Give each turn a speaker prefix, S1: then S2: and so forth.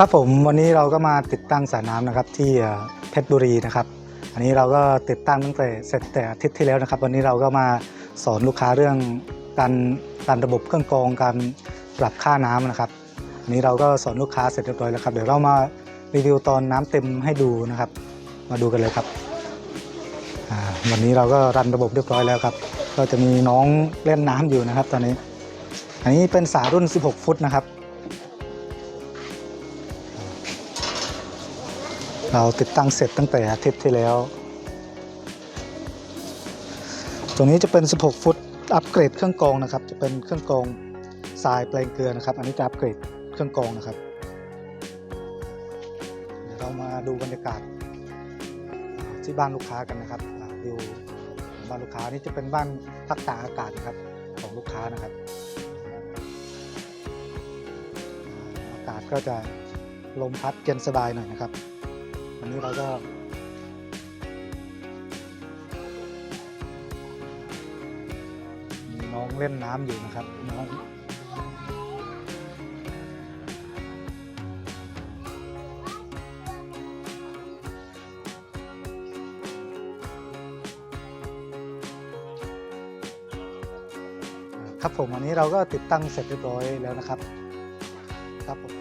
S1: ครับผมวันนี้เราก็มาติดตั้งสระน้ำนะครับที่เพชรบุรีนะครับ อันนี้เราก็ติดตั้งตั้งแต่เสร็จแต่อาทิตย์ที่แล้วนะครับ วันนี้เราก็มาสอนลูกค้าเรื่องการการระบบเครื่องกรองการปรับค่าน้ำนะครับ อันนี้เราก็สอนลูกค้าเสร็จเรียบร้อยแล้วครับ เดี๋ยวเรามารีวิวตอนน้ำเต็มให้ดูนะครับ มาดูกันเลยครับวันนี้เราก็รันระบบเรียบร้อยแล้วครับ ก็จะมีน้องเล่นน้ำอยู่นะครับ ตอนนี้ อันนี้เป็นสารุ่น 16 ฟุตนะครับ เราติดตั้งเสร็จตั้งแต่อาทิตย์ที่แล้ว ตัวนี้จะเป็น 16 ฟุตอัปเกรดเครื่องกรองนะครับ จะเป็นเครื่องกรองทรายแปลงเกลือนะครับ อันนี้จะอัปเกรดเครื่องกรองนะครับ เดี๋ยวเรามาดูบรรยากาศที่บ้านลูกค้ากันนะครับอ่าวิวบ้านลูกค้านี่จะเป็นบ้านพักตากอากาศนะครับของลูกค้านะครับ อาอากาศก็จะลมพัดเย็นสบายหน่อยนะครับ วันนี้เราก็มีน้องเล่นน้ำอยู่นะครับ น้องครับผมวันนี้เราก็ติดตั้งเสร็จเรียบร้อยแล้วนะครับ ครับผม